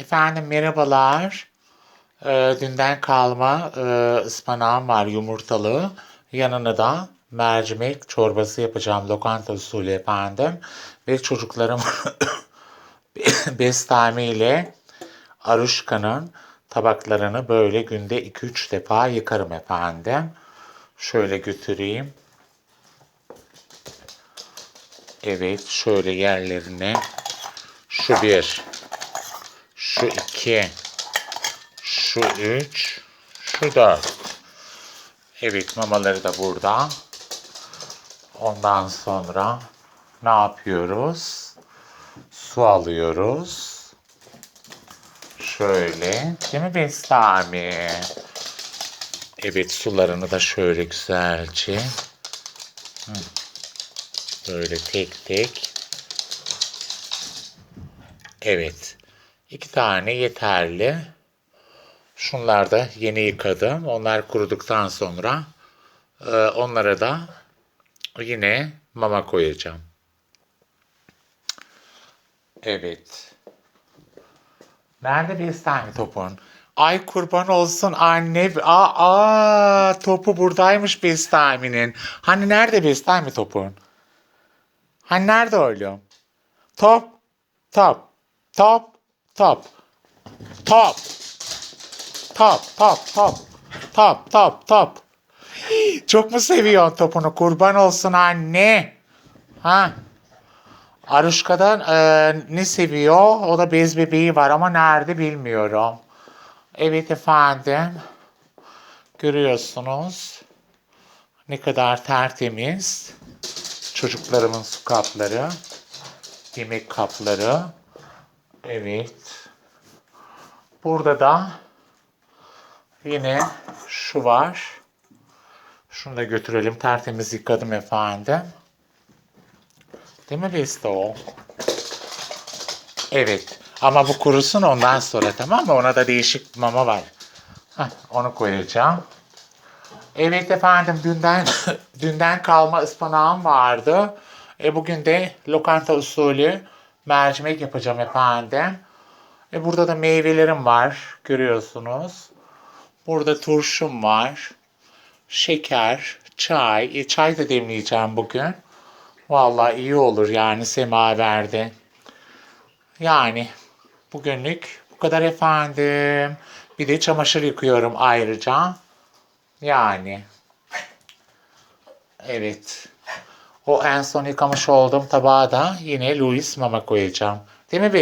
Efendim merhabalar. Ee, dünden kalma e, ıspanağım var yumurtalı. Yanına da mercimek çorbası yapacağım lokanta usulü efendim. Ve çocuklarım bestamiyle Aruşka'nın tabaklarını böyle günde 2-3 defa yıkarım efendim. Şöyle götüreyim. Evet şöyle yerlerine şu bir, şu iki, şu üç, şu dört. Evet mamaları da burada. Ondan sonra ne yapıyoruz? Su alıyoruz. Şöyle. Değil mi Bestami? Evet sularını da şöyle güzelce. Böyle tek tek. Evet. İki tane yeterli. Şunlar da yeni yıkadım. Onlar kuruduktan sonra e, onlara da yine mama koyacağım. Evet. Nerede Bestami topun? Ay kurban olsun anne. Aa, aa topu buradaymış Bestami'nin. Hani nerede Bestami topun? Hani nerede oğlum? Top, top, top, top, top, top, top, top, top, top. Hii, Çok mu seviyorsun topunu? Kurban olsun anne. Ha? Aruşka'dan e, ne seviyor? O da bez bebeği var ama nerede bilmiyorum. Evet efendim. Görüyorsunuz. Ne kadar tertemiz. Çocuklarımın su kapları. Yemek kapları. Evet. Burada da yine şu var. Şunu da götürelim. Tertemiz yıkadım efendim. Değil mi Beste o? Evet. Ama bu kurusun ondan sonra tamam mı? Ona da değişik mama var. Heh, onu koyacağım. Evet efendim dünden dünden kalma ıspanağım vardı. E, bugün de lokanta usulü mercimek yapacağım efendim. E, burada da meyvelerim var görüyorsunuz. Burada turşum var. Şeker, çay. E, çay da demleyeceğim bugün. Vallahi iyi olur yani semaverde. Yani bugünlük bu kadar efendim. Bir de çamaşır yıkıyorum ayrıca. Yani. Evet. O en son yıkamış olduğum tabağa da yine Louis mama koyacağım. Değil mi Bes?